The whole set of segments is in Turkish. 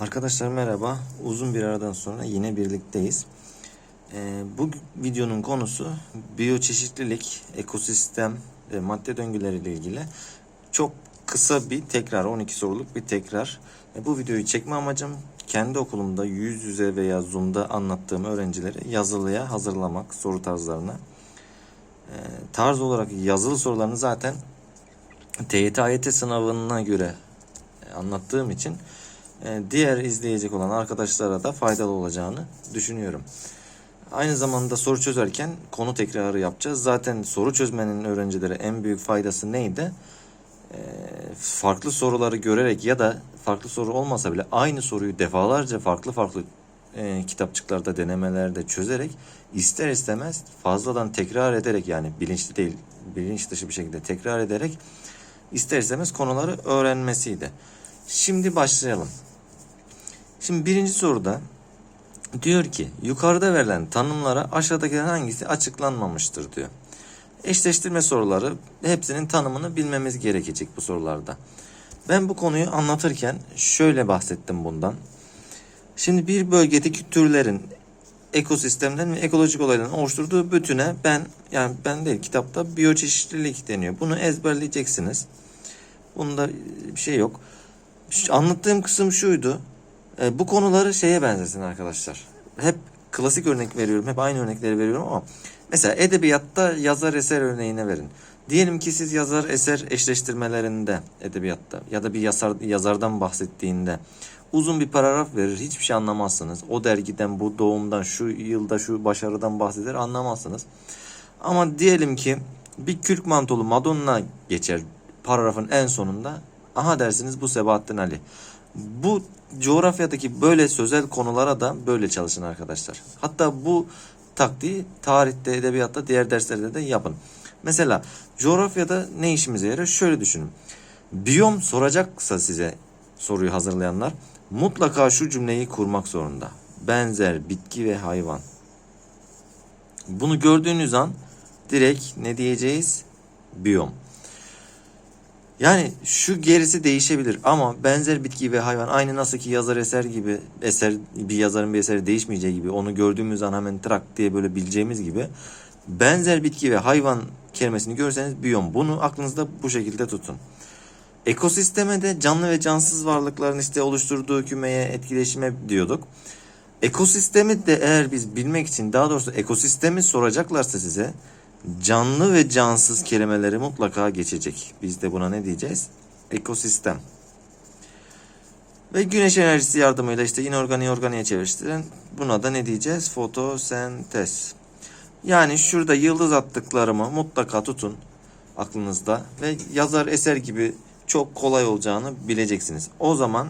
Arkadaşlar merhaba. Uzun bir aradan sonra yine birlikteyiz. Ee, bu videonun konusu biyoçeşitlilik, ekosistem ve madde döngüleri ile ilgili çok kısa bir tekrar, 12 soruluk bir tekrar. E, bu videoyu çekme amacım kendi okulumda yüz yüze veya Zoom'da anlattığım öğrencileri yazılıya hazırlamak soru tarzlarına. Ee, tarz olarak yazılı sorularını zaten TYT AYT sınavına göre e, anlattığım için e, diğer izleyecek olan arkadaşlara da faydalı olacağını düşünüyorum. Aynı zamanda soru çözerken konu tekrarı yapacağız. Zaten soru çözmenin öğrencilere en büyük faydası neydi? E, farklı soruları görerek ya da farklı soru olmasa bile aynı soruyu defalarca farklı farklı e, kitapçıklarda denemelerde çözerek ister istemez fazladan tekrar ederek yani bilinçli değil bilinç dışı bir şekilde tekrar ederek ister istemez konuları öğrenmesiydi. Şimdi başlayalım. Şimdi birinci soruda diyor ki yukarıda verilen tanımlara aşağıdakilerin hangisi açıklanmamıştır diyor. Eşleştirme soruları hepsinin tanımını bilmemiz gerekecek bu sorularda. Ben bu konuyu anlatırken şöyle bahsettim bundan. Şimdi bir bölgedeki türlerin ekosistemlerin ve ekolojik olayların oluşturduğu bütüne ben yani ben değil kitapta biyoçeşitlilik deniyor. Bunu ezberleyeceksiniz. Bunda bir şey yok. Anlattığım kısım şuydu. E, bu konuları şeye benzesin arkadaşlar. Hep klasik örnek veriyorum. Hep aynı örnekleri veriyorum ama mesela edebiyatta yazar eser örneğine verin. Diyelim ki siz yazar eser eşleştirmelerinde edebiyatta ya da bir yazar, yazardan bahsettiğinde uzun bir paragraf verir. Hiçbir şey anlamazsınız. O dergiden, bu doğumdan, şu yılda, şu başarıdan bahseder anlamazsınız. Ama diyelim ki bir kürk mantolu Madonna geçer paragrafın en sonunda. Aha dersiniz bu Sebahattin Ali. Bu coğrafyadaki böyle sözel konulara da böyle çalışın arkadaşlar. Hatta bu taktiği tarihte, edebiyatta, diğer derslerde de yapın. Mesela coğrafyada ne işimize yarar? Şöyle düşünün. Biyom soracaksa size soruyu hazırlayanlar mutlaka şu cümleyi kurmak zorunda. Benzer bitki ve hayvan. Bunu gördüğünüz an direkt ne diyeceğiz? Biyom. Yani şu gerisi değişebilir ama benzer bitki ve hayvan aynı nasıl ki yazar eser gibi eser bir yazarın bir eseri değişmeyeceği gibi onu gördüğümüz an hemen trak diye böyle bileceğimiz gibi benzer bitki ve hayvan kelimesini görseniz biyom. Bunu aklınızda bu şekilde tutun. Ekosisteme de canlı ve cansız varlıkların işte oluşturduğu kümeye, etkileşime diyorduk. Ekosistemi de eğer biz bilmek için daha doğrusu ekosistemi soracaklarsa size canlı ve cansız kelimeleri mutlaka geçecek. Biz de buna ne diyeceğiz? Ekosistem. Ve güneş enerjisi yardımıyla işte inorganiği organiğe çevirtiren buna da ne diyeceğiz? Fotosentez. Yani şurada yıldız attıklarımı mutlaka tutun aklınızda ve yazar eser gibi çok kolay olacağını bileceksiniz. O zaman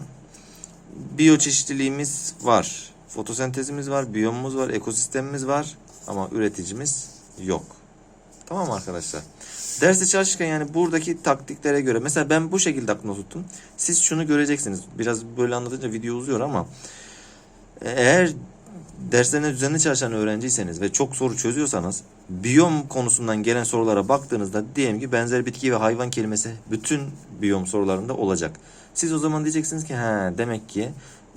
biyoçeşitliliğimiz var. Fotosentezimiz var, biyomumuz var, ekosistemimiz var ama üreticimiz yok. Tamam arkadaşlar? Derste çalışırken yani buradaki taktiklere göre mesela ben bu şekilde aklımda tuttum. Siz şunu göreceksiniz. Biraz böyle anlatınca video uzuyor ama eğer derslerine düzenli çalışan öğrenciyseniz ve çok soru çözüyorsanız biyom konusundan gelen sorulara baktığınızda diyelim ki benzer bitki ve hayvan kelimesi bütün biyom sorularında olacak. Siz o zaman diyeceksiniz ki ha demek ki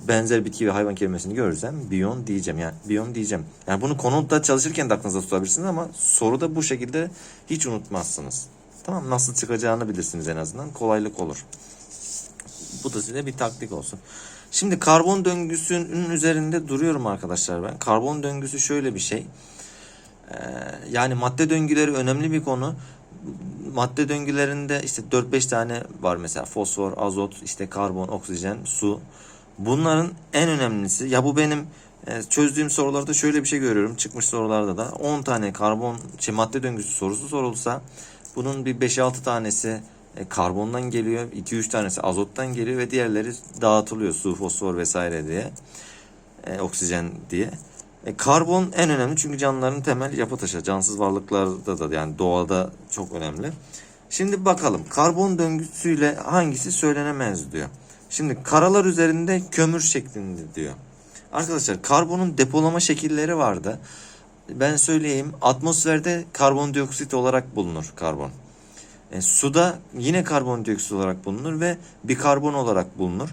benzer bitki ve hayvan kelimesini görürsem biyon diyeceğim. Yani biyon diyeceğim. Yani bunu konuda çalışırken de aklınızda tutabilirsiniz ama soruda bu şekilde hiç unutmazsınız. Tamam nasıl çıkacağını bilirsiniz en azından. Kolaylık olur. Bu da size bir taktik olsun. Şimdi karbon döngüsünün üzerinde duruyorum arkadaşlar ben. Karbon döngüsü şöyle bir şey. Ee, yani madde döngüleri önemli bir konu. Madde döngülerinde işte 4-5 tane var mesela fosfor, azot, işte karbon, oksijen, su. Bunların en önemlisi ya bu benim e, çözdüğüm sorularda şöyle bir şey görüyorum. Çıkmış sorularda da 10 tane karbon şey, madde döngüsü sorusu sorulsa bunun bir 5-6 tanesi e, karbondan geliyor, 2-3 tanesi azottan geliyor ve diğerleri dağıtılıyor su, fosfor vesaire diye. E, oksijen diye. E, karbon en önemli çünkü canlıların temel yapı taşı. Cansız varlıklarda da yani doğada çok önemli. Şimdi bakalım karbon döngüsüyle hangisi söylenemez diyor. Şimdi karalar üzerinde kömür şeklinde diyor. Arkadaşlar karbonun depolama şekilleri vardı. Ben söyleyeyim atmosferde karbondioksit olarak bulunur karbon. E, suda yine karbondioksit olarak bulunur ve bikarbon olarak bulunur.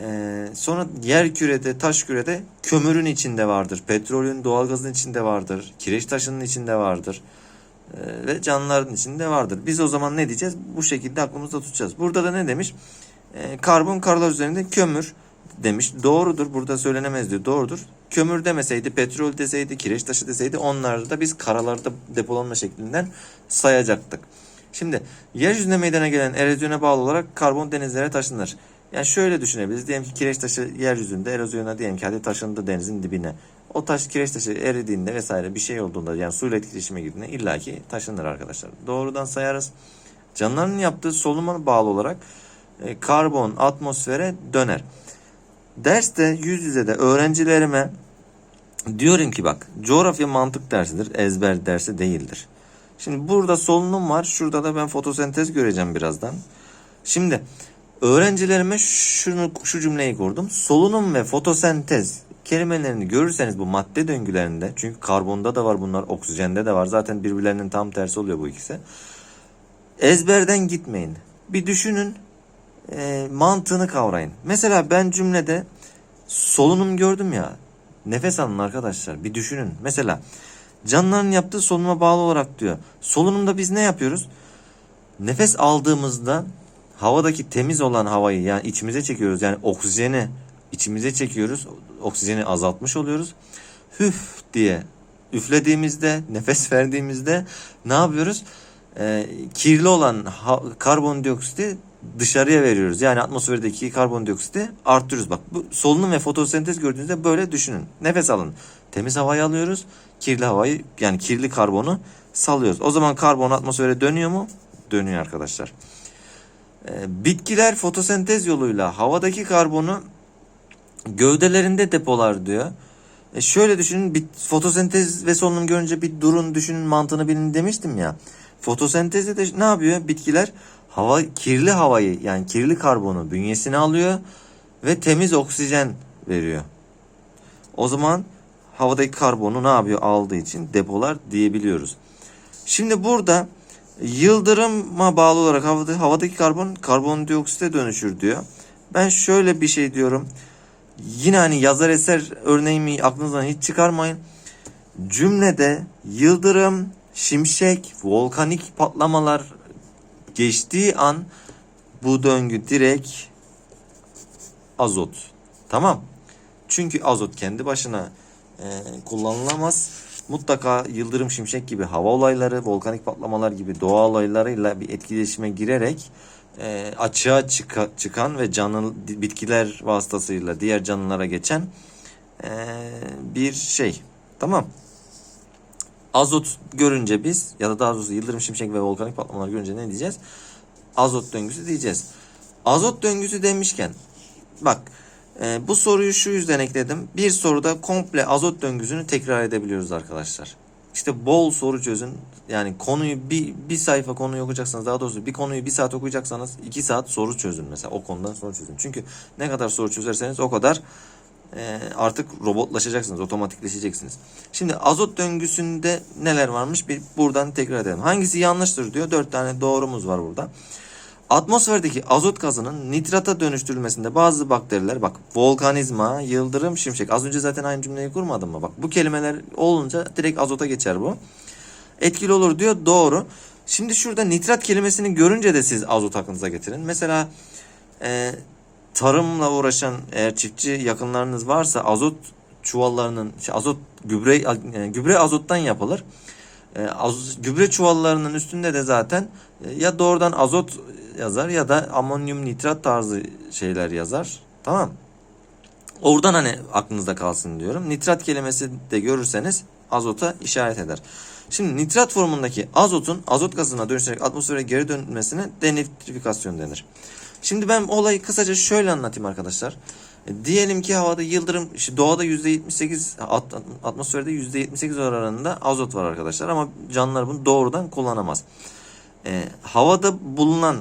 E, sonra yer kürede, taş kürede kömürün içinde vardır. Petrolün, doğalgazın içinde vardır. Kireç taşının içinde vardır. Ee, ve canlıların içinde vardır. Biz o zaman ne diyeceğiz? Bu şekilde aklımızda tutacağız. Burada da ne demiş? Ee, karbon karlar üzerinde kömür demiş. Doğrudur. Burada söylenemez diyor. Doğrudur. Kömür demeseydi, petrol deseydi, kireç taşı deseydi onları da biz karalarda depolanma şeklinden sayacaktık. Şimdi yeryüzünde meydana gelen erozyona bağlı olarak karbon denizlere taşınır. Yani şöyle düşünebiliriz. Diyelim ki kireç taşı yeryüzünde erozyona diyelim ki hadi taşındı denizin dibine. O taş kireç taşı eridiğinde vesaire bir şey olduğunda yani suyla etkileşime girdiğinde illaki taşınır arkadaşlar. Doğrudan sayarız. Canlıların yaptığı solunuma bağlı olarak e, karbon atmosfere döner. Derste yüz yüze de öğrencilerime diyorum ki bak coğrafya mantık dersidir ezber dersi değildir. Şimdi burada solunum var şurada da ben fotosentez göreceğim birazdan. Şimdi öğrencilerime şunu şu cümleyi kurdum. Solunum ve fotosentez kelimelerini görürseniz bu madde döngülerinde çünkü karbonda da var bunlar oksijende de var zaten birbirlerinin tam tersi oluyor bu ikisi. Ezberden gitmeyin. Bir düşünün e, mantığını kavrayın. Mesela ben cümlede solunum gördüm ya. Nefes alın arkadaşlar. Bir düşünün. Mesela canlıların yaptığı solunuma bağlı olarak diyor. Solunumda biz ne yapıyoruz? Nefes aldığımızda havadaki temiz olan havayı yani içimize çekiyoruz. Yani oksijeni içimize çekiyoruz. Oksijeni azaltmış oluyoruz. Hüf diye üflediğimizde, nefes verdiğimizde ne yapıyoruz? Ee, kirli olan karbondioksiti dışarıya veriyoruz. Yani atmosferdeki karbondioksiti arttırıyoruz. Bak bu solunum ve fotosentez gördüğünüzde böyle düşünün. Nefes alın. Temiz havayı alıyoruz. Kirli havayı yani kirli karbonu salıyoruz. O zaman karbon atmosfere dönüyor mu? Dönüyor arkadaşlar. Ee, bitkiler fotosentez yoluyla havadaki karbonu gövdelerinde depolar diyor. E şöyle düşünün bir fotosentez ve solunum görünce bir durun düşünün mantığını bilin demiştim ya. Fotosentezde de ne yapıyor? Bitkiler hava kirli havayı yani kirli karbonu bünyesine alıyor ve temiz oksijen veriyor. O zaman havadaki karbonu ne yapıyor aldığı için depolar diyebiliyoruz. Şimdi burada yıldırıma bağlı olarak havada, havadaki karbon karbondioksite dönüşür diyor. Ben şöyle bir şey diyorum. Yine hani yazar eser örneğimi aklınızdan hiç çıkarmayın. Cümlede yıldırım, şimşek, volkanik patlamalar geçtiği an bu döngü direkt azot. Tamam. Çünkü azot kendi başına e, kullanılamaz. Mutlaka yıldırım, şimşek gibi hava olayları, volkanik patlamalar gibi doğa olaylarıyla bir etkileşime girerek e, açığa çıka, çıkan ve canlı bitkiler vasıtasıyla diğer canlılara geçen e, bir şey. Tamam. Azot görünce biz ya da daha doğrusu yıldırım şimşek ve volkanik patlamalar görünce ne diyeceğiz? Azot döngüsü diyeceğiz. Azot döngüsü demişken bak e, bu soruyu şu yüzden ekledim. Bir soruda komple azot döngüsünü tekrar edebiliyoruz arkadaşlar. İşte bol soru çözün. Yani konuyu bir, bir sayfa konuyu okuyacaksanız daha doğrusu bir konuyu bir saat okuyacaksanız iki saat soru çözün mesela. O konudan soru çözün. Çünkü ne kadar soru çözerseniz o kadar artık robotlaşacaksınız, otomatikleşeceksiniz. Şimdi azot döngüsünde neler varmış? Bir buradan tekrar edelim. Hangisi yanlıştır diyor. Dört tane doğrumuz var burada. Atmosferdeki azot gazının nitrata dönüştürülmesinde bazı bakteriler bak volkanizma, yıldırım, şimşek. Az önce zaten aynı cümleyi kurmadım mı? Bak bu kelimeler olunca direkt azota geçer bu. Etkili olur diyor. Doğru. Şimdi şurada nitrat kelimesini görünce de siz azot aklınıza getirin. Mesela e, tarımla uğraşan eğer çiftçi yakınlarınız varsa azot çuvallarının şey, azot gübre e, gübre azottan yapılır. E, az, gübre çuvallarının üstünde de zaten e, ya doğrudan azot yazar ya da amonyum nitrat tarzı şeyler yazar. Tamam. Oradan hani aklınızda kalsın diyorum. Nitrat kelimesi de görürseniz azota işaret eder. Şimdi nitrat formundaki azotun azot gazına dönüşerek atmosfere geri dönmesine denitrifikasyon denir. Şimdi ben olayı kısaca şöyle anlatayım arkadaşlar. E, diyelim ki havada yıldırım, işte doğada %78, at, atmosferde %78 oranında azot var arkadaşlar ama canlılar bunu doğrudan kullanamaz. E, havada bulunan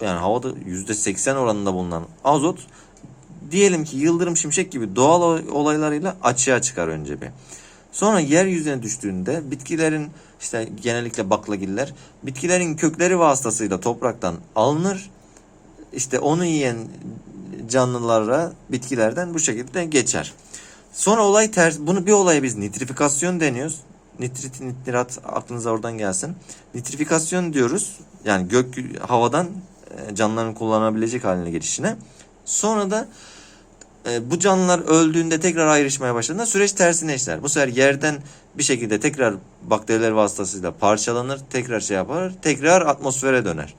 yani havada %80 oranında bulunan azot diyelim ki yıldırım şimşek gibi doğal olaylarıyla açığa çıkar önce bir. Sonra yeryüzüne düştüğünde bitkilerin işte genellikle baklagiller bitkilerin kökleri vasıtasıyla topraktan alınır. İşte onu yiyen canlılara, bitkilerden bu şekilde geçer. Sonra olay ters. Bunu bir olaya biz nitrifikasyon deniyoruz. Nitrit, nitrat aklınıza oradan gelsin. Nitrifikasyon diyoruz. Yani gök havadan e, canlıların kullanabilecek haline gelişine. Sonra da e, bu canlılar öldüğünde tekrar ayrışmaya başladığında süreç tersine işler. Bu sefer yerden bir şekilde tekrar bakteriler vasıtasıyla parçalanır, tekrar şey yapar, tekrar atmosfere döner.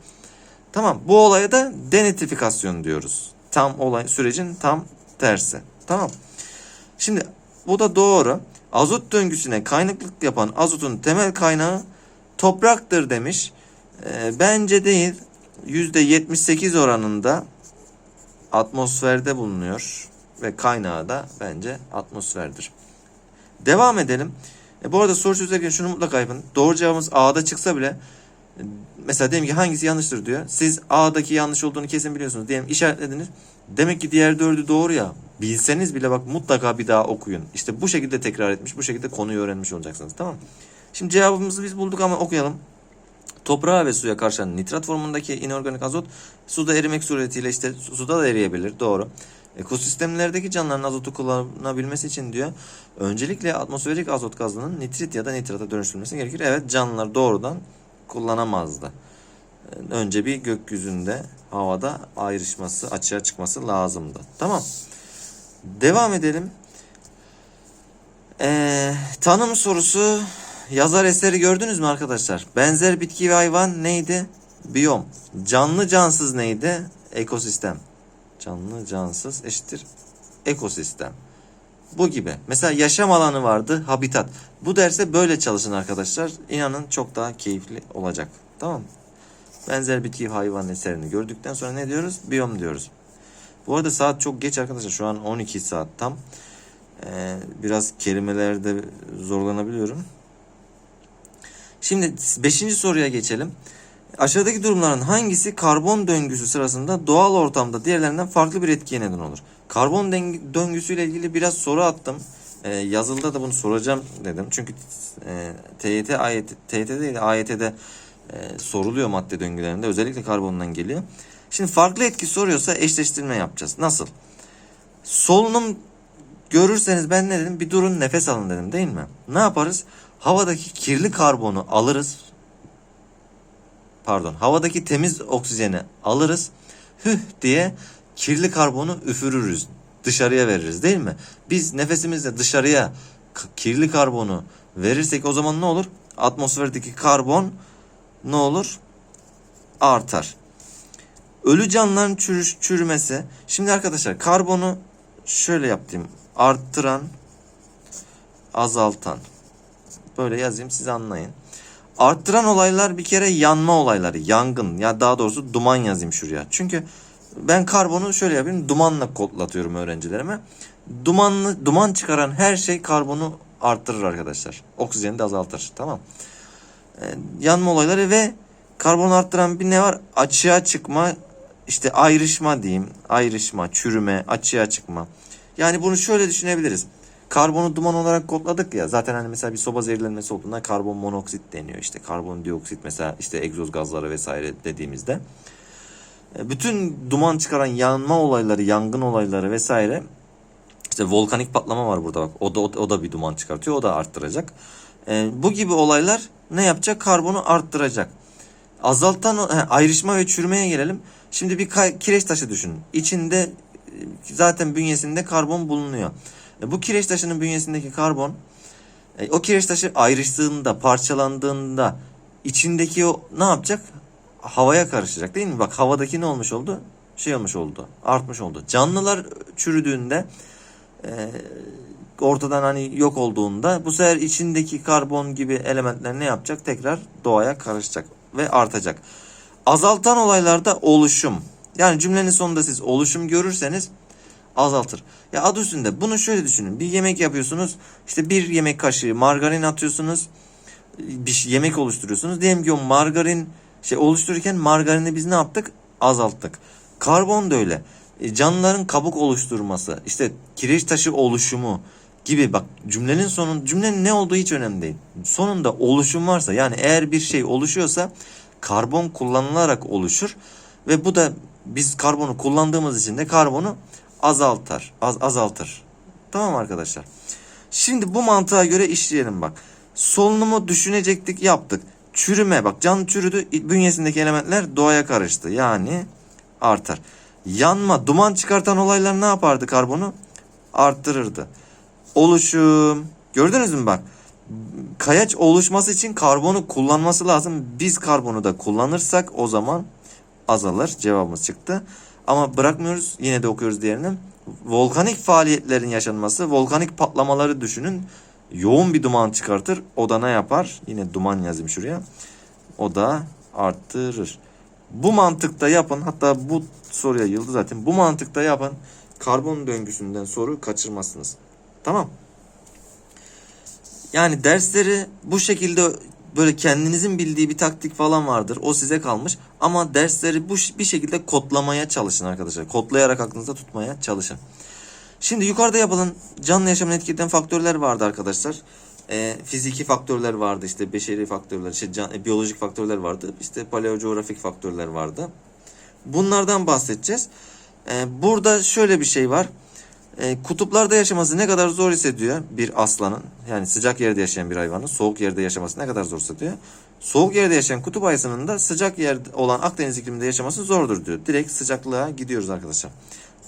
Tamam bu olaya da denitrifikasyon diyoruz. Tam olay sürecin tam tersi. Tamam. Şimdi bu da doğru. Azot döngüsüne kaynaklık yapan azotun temel kaynağı topraktır demiş. Ee, bence değil. %78 oranında atmosferde bulunuyor ve kaynağı da bence atmosferdir. Devam edelim. E, bu arada soru çözerken şunu mutlaka yapın. Doğru cevabımız A'da çıksa bile e, mesela diyelim ki hangisi yanlıştır diyor. Siz A'daki yanlış olduğunu kesin biliyorsunuz. Diyelim işaretlediniz. Demek ki diğer dördü doğru ya. Bilseniz bile bak mutlaka bir daha okuyun. İşte bu şekilde tekrar etmiş, bu şekilde konuyu öğrenmiş olacaksınız. Tamam? Şimdi cevabımızı biz bulduk ama okuyalım. Toprağa ve suya karşı nitrat formundaki inorganik azot suda erimek suretiyle işte suda da eriyebilir. Doğru. Ekosistemlerdeki canlıların azotu kullanabilmesi için diyor. Öncelikle atmosferik azot gazının nitrit ya da nitrata dönüştürülmesi gerekir. Evet canlılar doğrudan kullanamazdı. Önce bir gökyüzünde havada ayrışması, açığa çıkması lazımdı. Tamam. Devam edelim. Ee, tanım sorusu yazar eseri gördünüz mü arkadaşlar? Benzer bitki ve hayvan neydi? Biyom. Canlı cansız neydi? Ekosistem. Canlı cansız eşittir ekosistem. Bu gibi. Mesela yaşam alanı vardı, habitat. Bu derse böyle çalışın arkadaşlar. İnanın çok daha keyifli olacak. Tamam mı? Benzer bitki hayvan eserini gördükten sonra ne diyoruz? Biyom diyoruz. Bu arada saat çok geç arkadaşlar. Şu an 12 saat tam. Ee, biraz kelimelerde zorlanabiliyorum. Şimdi 5. soruya geçelim. Aşağıdaki durumların hangisi karbon döngüsü sırasında doğal ortamda diğerlerinden farklı bir etkiye neden olur? Karbon döngüsüyle ilgili biraz soru attım. Ee, yazılıda da bunu soracağım dedim. Çünkü e, TYT, AYT, TYT değil AYT'de e, soruluyor madde döngülerinde. Özellikle karbondan geliyor. Şimdi farklı etki soruyorsa eşleştirme yapacağız. Nasıl? Solunum görürseniz ben ne dedim? Bir durun nefes alın dedim değil mi? Ne yaparız? Havadaki kirli karbonu alırız. Pardon. Havadaki temiz oksijeni alırız. Hüh diye kirli karbonu üfürürüz. Dışarıya veririz değil mi? Biz nefesimizle dışarıya kirli karbonu verirsek o zaman ne olur? Atmosferdeki karbon ne olur? Artar. Ölü canlıların çürüş, çürümesi. Şimdi arkadaşlar karbonu şöyle yapayım. Arttıran, azaltan. Böyle yazayım siz anlayın. Arttıran olaylar bir kere yanma olayları. Yangın ya daha doğrusu duman yazayım şuraya. Çünkü ben karbonu şöyle yapayım. Dumanla kodlatıyorum öğrencilerime. Dumanlı, duman çıkaran her şey karbonu arttırır arkadaşlar. Oksijeni de azaltır. Tamam. Ee, yanma olayları ve karbon arttıran bir ne var? Açığa çıkma, işte ayrışma diyeyim. Ayrışma, çürüme, açığa çıkma. Yani bunu şöyle düşünebiliriz. Karbonu duman olarak kodladık ya. Zaten hani mesela bir soba zehirlenmesi olduğunda karbon monoksit deniyor. İşte karbon dioksit mesela işte egzoz gazları vesaire dediğimizde. Bütün duman çıkaran yanma olayları, yangın olayları vesaire işte volkanik patlama var burada bak. O da, o da bir duman çıkartıyor. O da arttıracak. E, bu gibi olaylar ne yapacak? Karbonu arttıracak. Azaltan he, ayrışma ve çürümeye gelelim. Şimdi bir kireç taşı düşünün. İçinde e, zaten bünyesinde karbon bulunuyor. E, bu kireç taşının bünyesindeki karbon e, o kireç taşı ayrıştığında, parçalandığında içindeki o ne yapacak? Havaya karışacak değil mi? Bak havadaki ne olmuş oldu? Şey olmuş oldu. Artmış oldu. Canlılar çürüdüğünde e, ortadan hani yok olduğunda bu sefer içindeki karbon gibi elementler ne yapacak? Tekrar doğaya karışacak ve artacak. Azaltan olaylarda oluşum. Yani cümlenin sonunda siz oluşum görürseniz azaltır. Ya adı üstünde bunu şöyle düşünün. Bir yemek yapıyorsunuz. İşte bir yemek kaşığı margarin atıyorsunuz. Bir şey, yemek oluşturuyorsunuz. Diyelim ki o margarin şey oluştururken margarini biz ne yaptık? Azalttık. Karbon da öyle. E, canlıların kabuk oluşturması, işte kireç taşı oluşumu gibi bak cümlenin sonun cümlenin ne olduğu hiç önemli değil. Sonunda oluşum varsa yani eğer bir şey oluşuyorsa karbon kullanılarak oluşur ve bu da Biz karbonu kullandığımız için de karbonu azaltır. Az, azaltır. Tamam arkadaşlar. Şimdi bu mantığa göre işleyelim bak. Solunumu düşünecektik yaptık. Çürüme bak can çürüdü bünyesindeki elementler doğaya karıştı. Yani artar. Yanma duman çıkartan olaylar ne yapardı karbonu? Arttırırdı. Oluşum. Gördünüz mü bak. Kayaç oluşması için karbonu kullanması lazım. Biz karbonu da kullanırsak o zaman azalır. Cevabımız çıktı. Ama bırakmıyoruz. Yine de okuyoruz diğerini. Volkanik faaliyetlerin yaşanması, volkanik patlamaları düşünün. Yoğun bir duman çıkartır. O da ne yapar? Yine duman yazayım şuraya. O da arttırır. Bu mantıkta yapın. Hatta bu soruya yıldı zaten. Bu mantıkta yapın. Karbon döngüsünden soru kaçırmazsınız. Tamam. Yani dersleri bu şekilde böyle kendinizin bildiği bir taktik falan vardır. O size kalmış. Ama dersleri bu bir şekilde kodlamaya çalışın arkadaşlar. Kodlayarak aklınızda tutmaya çalışın. Şimdi yukarıda yapılan canlı yaşamını etkileyen faktörler vardı arkadaşlar. E, fiziki faktörler vardı işte beşeri faktörler, işte can, e, biyolojik faktörler vardı. işte paleocoğrafik faktörler vardı. Bunlardan bahsedeceğiz. E, burada şöyle bir şey var. E, kutuplarda yaşaması ne kadar zor hissediyor bir aslanın yani sıcak yerde yaşayan bir hayvanın soğuk yerde yaşaması ne kadar zor hissediyor. Soğuk yerde yaşayan kutup ayısının da sıcak yerde olan Akdeniz ikliminde yaşaması zordur diyor. Direkt sıcaklığa gidiyoruz arkadaşlar.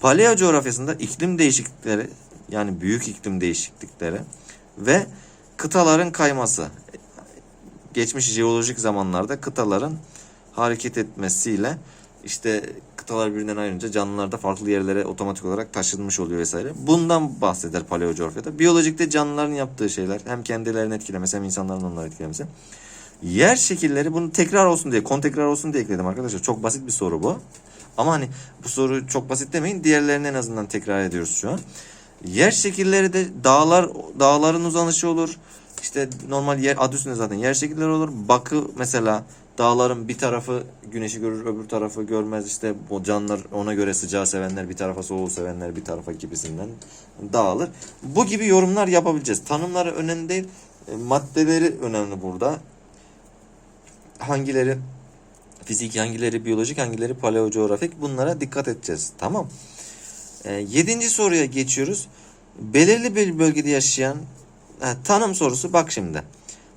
Paleo coğrafyasında iklim değişiklikleri yani büyük iklim değişiklikleri ve kıtaların kayması geçmiş jeolojik zamanlarda kıtaların hareket etmesiyle işte kıtalar birbirinden ayrılınca canlılar da farklı yerlere otomatik olarak taşınmış oluyor vesaire. Bundan bahseder paleo coğrafyada. Biyolojikte canlıların yaptığı şeyler hem kendilerini etkilemesi hem insanların onları etkilemesi. Yer şekilleri bunu tekrar olsun diye, kon tekrar olsun diye ekledim arkadaşlar. Çok basit bir soru bu. Ama hani bu soru çok basit demeyin. Diğerlerini en azından tekrar ediyoruz şu an. Yer şekilleri de dağlar dağların uzanışı olur. İşte normal yer adı üstünde zaten yer şekilleri olur. Bakı mesela dağların bir tarafı güneşi görür öbür tarafı görmez. İşte o canlılar ona göre sıcağı sevenler bir tarafa soğuğu sevenler bir tarafa gibisinden dağılır. Bu gibi yorumlar yapabileceğiz. Tanımları önemli değil. E, maddeleri önemli burada. Hangileri Fizik hangileri biyolojik hangileri paleocoğrafik bunlara dikkat edeceğiz. Tamam. E, yedinci soruya geçiyoruz. Belirli bir bölgede yaşayan ha, tanım sorusu bak şimdi.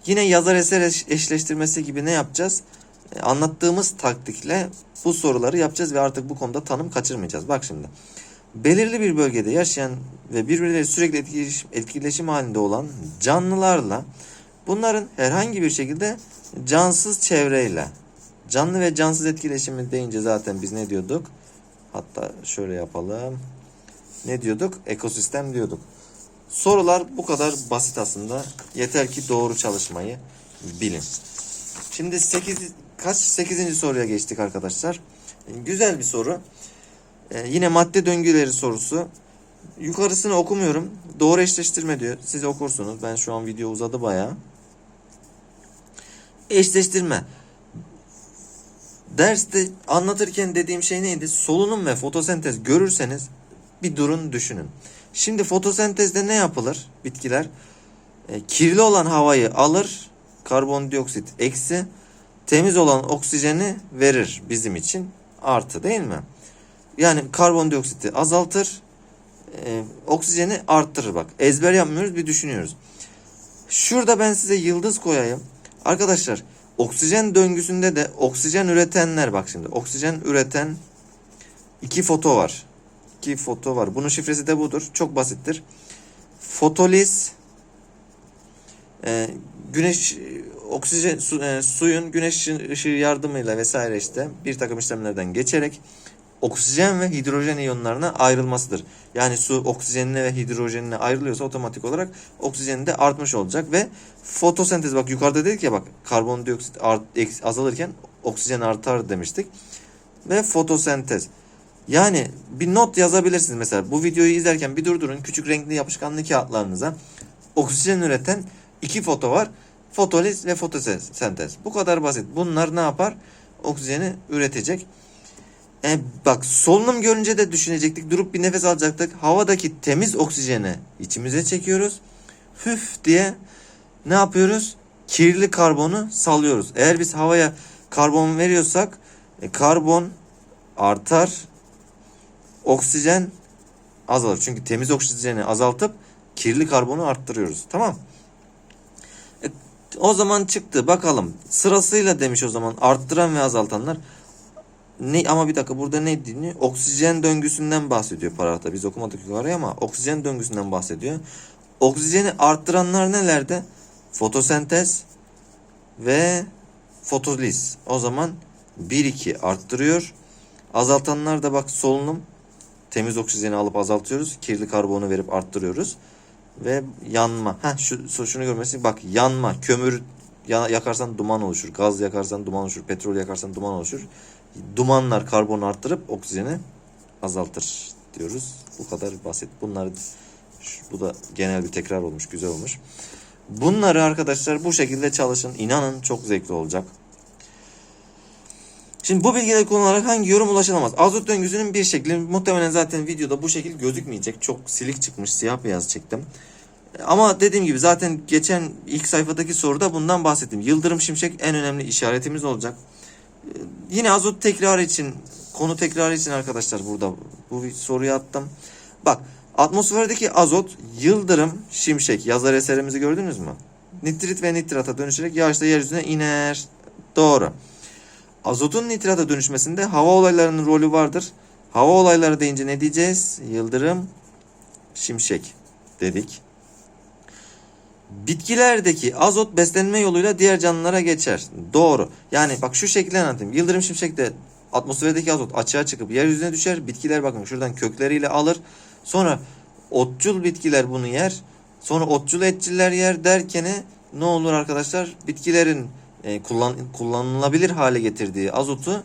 Yine yazar eser eş, eşleştirmesi gibi ne yapacağız? E, anlattığımız taktikle bu soruları yapacağız ve artık bu konuda tanım kaçırmayacağız. Bak şimdi. Belirli bir bölgede yaşayan ve birbirleriyle sürekli etkileşim, etkileşim halinde olan canlılarla bunların herhangi bir şekilde cansız çevreyle Canlı ve cansız etkileşimi deyince zaten biz ne diyorduk? Hatta şöyle yapalım. Ne diyorduk? Ekosistem diyorduk. Sorular bu kadar basit aslında. Yeter ki doğru çalışmayı bilin. Şimdi 8 kaç 8. soruya geçtik arkadaşlar. Güzel bir soru. Ee, yine madde döngüleri sorusu. Yukarısını okumuyorum. Doğru eşleştirme diyor. Siz okursunuz. Ben şu an video uzadı bayağı. Eşleştirme. Derste anlatırken dediğim şey neydi? Solunum ve fotosentez görürseniz bir durun düşünün. Şimdi fotosentezde ne yapılır bitkiler? E, kirli olan havayı alır, karbondioksit eksi, temiz olan oksijeni verir bizim için artı değil mi? Yani karbondioksiti azaltır, e, oksijeni arttırır bak. Ezber yapmıyoruz bir düşünüyoruz. Şurada ben size yıldız koyayım. Arkadaşlar Oksijen döngüsünde de oksijen üretenler bak şimdi. Oksijen üreten iki foto var. İki foto var. Bunun şifresi de budur. Çok basittir. Fotoliz e, güneş oksijen su, e, suyun güneş ışığı yardımıyla vesaire işte bir takım işlemlerden geçerek oksijen ve hidrojen iyonlarına ayrılmasıdır. Yani su oksijenine ve hidrojenine ayrılıyorsa otomatik olarak oksijeni de artmış olacak ve fotosentez bak yukarıda dedik ya bak karbondioksit art, azalırken oksijen artar demiştik. Ve fotosentez. Yani bir not yazabilirsiniz mesela bu videoyu izlerken bir durdurun küçük renkli yapışkanlı kağıtlarınıza oksijen üreten iki foto var. Fotoliz ve fotosentez. Bu kadar basit. Bunlar ne yapar? Oksijeni üretecek. E, bak solunum görünce de düşünecektik. Durup bir nefes alacaktık. Havadaki temiz oksijeni içimize çekiyoruz. Hüf diye ne yapıyoruz? Kirli karbonu salıyoruz. Eğer biz havaya karbon veriyorsak e, karbon artar. Oksijen azalır. Çünkü temiz oksijeni azaltıp kirli karbonu arttırıyoruz. Tamam. E, o zaman çıktı. Bakalım. Sırasıyla demiş o zaman arttıran ve azaltanlar. Ne ama bir dakika burada ne deniyor? Oksijen döngüsünden bahsediyor paragrafta. Biz okumadık yukarıya ama oksijen döngüsünden bahsediyor. Oksijeni arttıranlar nelerde? Fotosentez ve fotoliz. O zaman 1-2 arttırıyor. Azaltanlar da bak solunum. Temiz oksijeni alıp azaltıyoruz. Kirli karbonu verip arttırıyoruz. Ve yanma. Heh, şu, şunu görmesi bak yanma. Kömür ya- yakarsan duman oluşur. Gaz yakarsan duman oluşur. Petrol yakarsan duman oluşur. Dumanlar karbonu arttırıp oksijeni azaltır diyoruz. Bu kadar basit. Bunları şu- bu da genel bir tekrar olmuş. Güzel olmuş. Bunları arkadaşlar bu şekilde çalışın. İnanın çok zevkli olacak. Şimdi bu bilgileri kullanarak hangi yorum ulaşılamaz? Azot döngüsünün bir şekli muhtemelen zaten videoda bu şekil gözükmeyecek. Çok silik çıkmış siyah beyaz çektim. Ama dediğim gibi zaten geçen ilk sayfadaki soruda bundan bahsettim. Yıldırım şimşek en önemli işaretimiz olacak. Ee, Yine azot tekrarı için konu tekrarı için arkadaşlar burada bu soruyu attım. Bak atmosferdeki azot yıldırım şimşek yazar eserimizi gördünüz mü? Nitrit ve nitrata dönüşerek yağışla yeryüzüne iner. Doğru. Azotun nitrata dönüşmesinde hava olaylarının rolü vardır. Hava olayları deyince ne diyeceğiz? Yıldırım, şimşek dedik. Bitkilerdeki azot beslenme yoluyla diğer canlılara geçer. Doğru. Yani bak şu şekilde anlatayım. Yıldırım şimşekte atmosferdeki azot açığa çıkıp yeryüzüne düşer. Bitkiler bakın şuradan kökleriyle alır. Sonra otçul bitkiler bunu yer. Sonra otçul etçiller yer derken ne olur arkadaşlar? Bitkilerin e, kullan, kullanılabilir hale getirdiği azotu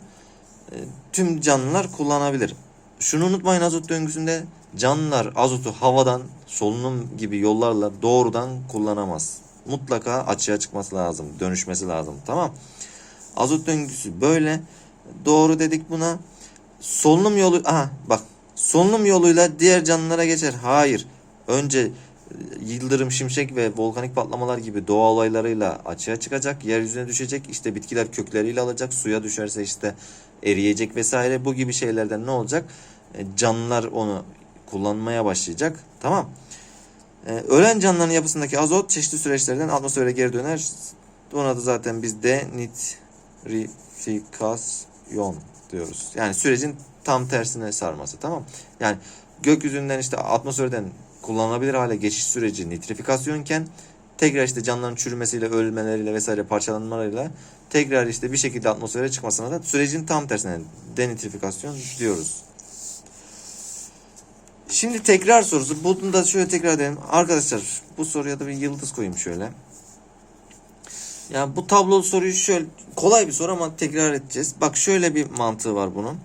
e, tüm canlılar kullanabilir. Şunu unutmayın azot döngüsünde canlılar azotu havadan solunum gibi yollarla doğrudan kullanamaz. Mutlaka açığa çıkması lazım, dönüşmesi lazım. Tamam. Azot döngüsü böyle. Doğru dedik buna. Solunum yolu aha bak solunum yoluyla diğer canlılara geçer. Hayır. Önce e, yıldırım, şimşek ve volkanik patlamalar gibi doğa olaylarıyla açığa çıkacak, yeryüzüne düşecek. İşte bitkiler kökleriyle alacak, suya düşerse işte eriyecek vesaire. Bu gibi şeylerden ne olacak? E, Canlılar onu kullanmaya başlayacak. Tamam. E, ölen canlıların yapısındaki azot çeşitli süreçlerden atmosfere geri döner. Onun adı zaten biz de nitrifikasyon diyoruz. Yani sürecin tam tersine sarması tamam. Yani gökyüzünden işte atmosferden kullanılabilir hale geçiş süreci nitrifikasyonken tekrar işte canlıların çürümesiyle, ölmeleriyle vesaire parçalanmalarıyla tekrar işte bir şekilde atmosfere çıkmasına da sürecin tam tersine denitrifikasyon diyoruz. Şimdi tekrar sorusu. Bunu da şöyle tekrar edelim. Arkadaşlar bu soruya da bir yıldız koyayım şöyle. Ya bu tablolu soruyu şöyle kolay bir soru ama tekrar edeceğiz. Bak şöyle bir mantığı var bunun.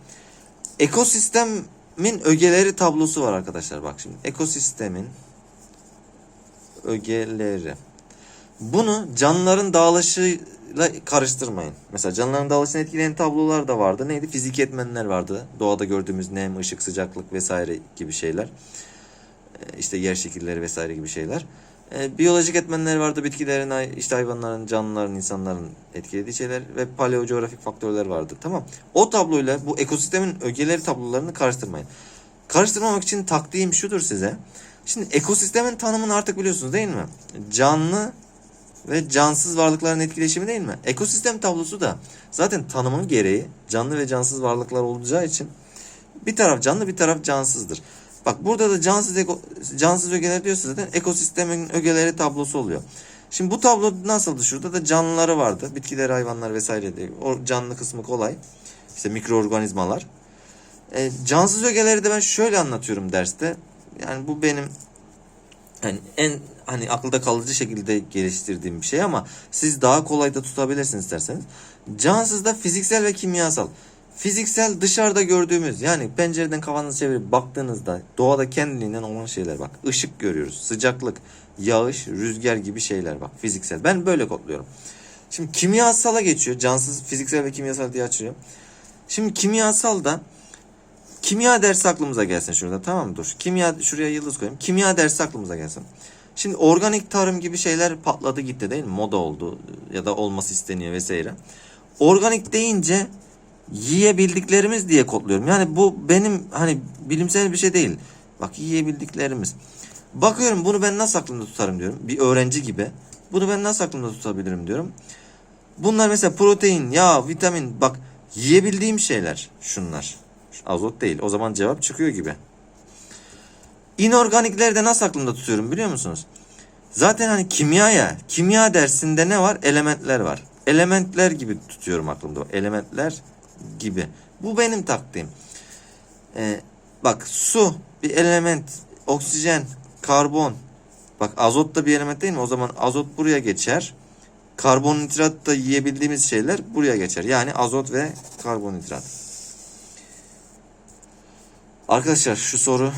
Ekosistemin ögeleri tablosu var arkadaşlar. Bak şimdi ekosistemin ögeleri. Bunu canlıların dağılışıyla karıştırmayın. Mesela canlıların dağılışını etkileyen tablolar da vardı. Neydi? Fizik etmenler vardı. Doğada gördüğümüz nem, ışık, sıcaklık vesaire gibi şeyler. Ee, İşte yer şekilleri vesaire gibi şeyler. Ee, biyolojik etmenler vardı. Bitkilerin, işte hayvanların, canlıların, insanların etkilediği şeyler ve paleocoğrafik faktörler vardı. Tamam. O tabloyla bu ekosistemin ögeleri tablolarını karıştırmayın. Karıştırmamak için taktiğim şudur size. Şimdi ekosistemin tanımını artık biliyorsunuz değil mi? Canlı ve cansız varlıkların etkileşimi değil mi? Ekosistem tablosu da zaten tanımın gereği canlı ve cansız varlıklar olacağı için bir taraf canlı bir taraf cansızdır. Bak burada da cansız eko, cansız ögeler diyorsa zaten ekosistemin ögeleri tablosu oluyor. Şimdi bu tablo nasıldı? Şurada da canlıları vardı. Bitkiler, hayvanlar vesaire de. O canlı kısmı kolay. İşte mikroorganizmalar. E, cansız ögeleri de ben şöyle anlatıyorum derste. Yani bu benim yani en hani akılda kalıcı şekilde geliştirdiğim bir şey ama siz daha kolay da tutabilirsiniz isterseniz. Cansız da fiziksel ve kimyasal. Fiziksel dışarıda gördüğümüz yani pencereden kafanızı çevirip baktığınızda doğada kendiliğinden olan şeyler bak. Işık görüyoruz, sıcaklık, yağış, rüzgar gibi şeyler bak fiziksel. Ben böyle kodluyorum. Şimdi kimyasala geçiyor. Cansız, fiziksel ve kimyasal diye açıyor. Şimdi kimyasal da Kimya dersi aklımıza gelsin şurada tamam mı? Dur. Kimya şuraya yıldız koyayım. Kimya dersi aklımıza gelsin. Şimdi organik tarım gibi şeyler patladı gitti değil mi? Moda oldu ya da olması isteniyor vesaire. Organik deyince yiyebildiklerimiz diye kodluyorum. Yani bu benim hani bilimsel bir şey değil. Bak yiyebildiklerimiz. Bakıyorum bunu ben nasıl aklımda tutarım diyorum. Bir öğrenci gibi. Bunu ben nasıl aklımda tutabilirim diyorum. Bunlar mesela protein, yağ, vitamin bak yiyebildiğim şeyler şunlar. Azot değil. O zaman cevap çıkıyor gibi. İnorganikleri de nasıl aklımda tutuyorum biliyor musunuz? Zaten hani kimya ya. Kimya dersinde ne var? Elementler var. Elementler gibi tutuyorum aklımda. Elementler gibi. Bu benim taktiğim. Ee, bak su bir element. Oksijen, karbon. Bak azot da bir element değil mi? O zaman azot buraya geçer. Karbonhidrat da yiyebildiğimiz şeyler buraya geçer. Yani azot ve karbonhidrat. Arkadaşlar şu soru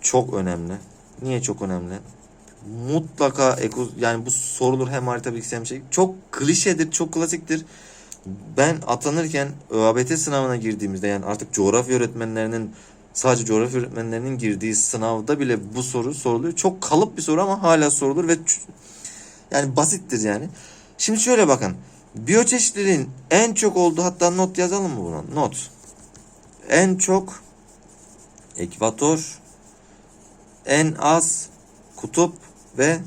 çok önemli. Niye çok önemli? Mutlaka eko, yani bu sorulur hem harita bilgisi hem şey. Çok klişedir, çok klasiktir. Ben atanırken ÖABT sınavına girdiğimizde yani artık coğrafya öğretmenlerinin sadece coğrafya öğretmenlerinin girdiği sınavda bile bu soru soruluyor. Çok kalıp bir soru ama hala sorulur ve yani basittir yani. Şimdi şöyle bakın. Biyoçeşitliliğin en çok olduğu hatta not yazalım mı buna? Not. En çok ekvator, en az kutup ve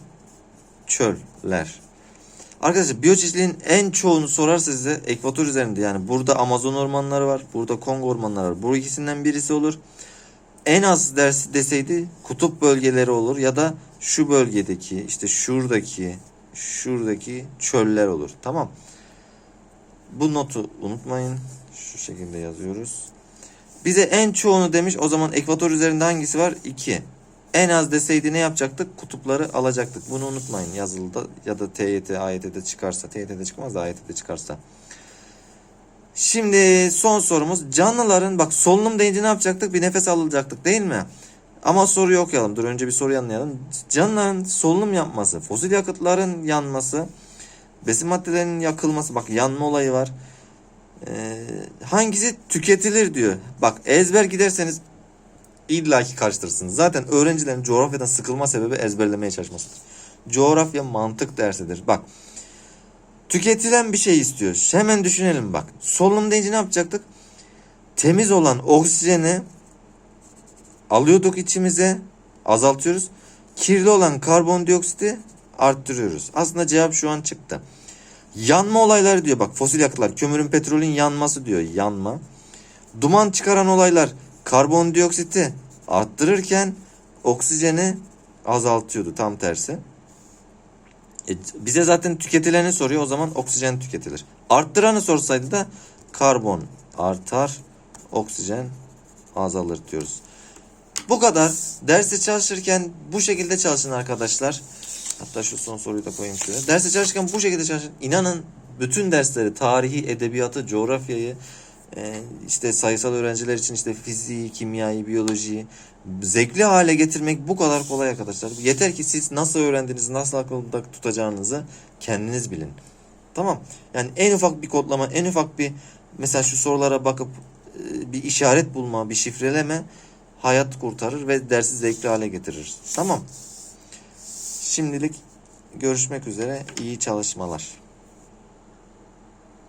çöller. Arkadaşlar biyoçeşitliliğin en çoğunu sorarsa size ekvator üzerinde yani burada Amazon ormanları var, burada Kongo ormanları var. Bu ikisinden birisi olur. En az dersi deseydi kutup bölgeleri olur ya da şu bölgedeki işte şuradaki şuradaki çöller olur. Tamam. Bu notu unutmayın. Şu şekilde yazıyoruz. Bize en çoğunu demiş. O zaman ekvator üzerinde hangisi var? 2. En az deseydi ne yapacaktık? Kutupları alacaktık. Bunu unutmayın yazılıda ya da TYT, AYT'de çıkarsa. TYT'de çıkmaz da AYT'de çıkarsa. Şimdi son sorumuz. Canlıların bak solunum deyince ne yapacaktık? Bir nefes alacaktık değil mi? Ama soruyu okuyalım. Dur önce bir soruyu anlayalım. Canlıların solunum yapması, fosil yakıtların yanması, besin maddelerinin yakılması. Bak yanma olayı var. Ee, hangisi tüketilir diyor. Bak ezber giderseniz illaki karıştırırsınız. Zaten öğrencilerin coğrafyadan sıkılma sebebi ezberlemeye çalışmasıdır. Coğrafya mantık dersidir. Bak tüketilen bir şey istiyor. Hemen düşünelim bak. Solunum deyince ne yapacaktık? Temiz olan oksijeni alıyorduk içimize, azaltıyoruz. Kirli olan karbondioksiti arttırıyoruz. Aslında cevap şu an çıktı. Yanma olayları diyor bak fosil yakıtlar, kömürün petrolün yanması diyor yanma. Duman çıkaran olaylar karbondioksiti arttırırken oksijeni azaltıyordu tam tersi. E, bize zaten tüketileni soruyor o zaman oksijen tüketilir. Arttıranı sorsaydı da karbon artar, oksijen azalır diyoruz. Bu kadar. Derste çalışırken bu şekilde çalışın arkadaşlar. Hatta şu son soruyu da koyayım şöyle. Derste çalışırken bu şekilde çalışın. İnanın bütün dersleri, tarihi, edebiyatı, coğrafyayı, e, işte sayısal öğrenciler için işte fiziği, kimyayı, biyolojiyi zevkli hale getirmek bu kadar kolay arkadaşlar. Yeter ki siz nasıl öğrendiğinizi, nasıl aklında tutacağınızı kendiniz bilin. Tamam. Yani en ufak bir kodlama, en ufak bir mesela şu sorulara bakıp e, bir işaret bulma, bir şifreleme hayat kurtarır ve dersi zevkli hale getirir. Tamam. Şimdilik görüşmek üzere. İyi çalışmalar.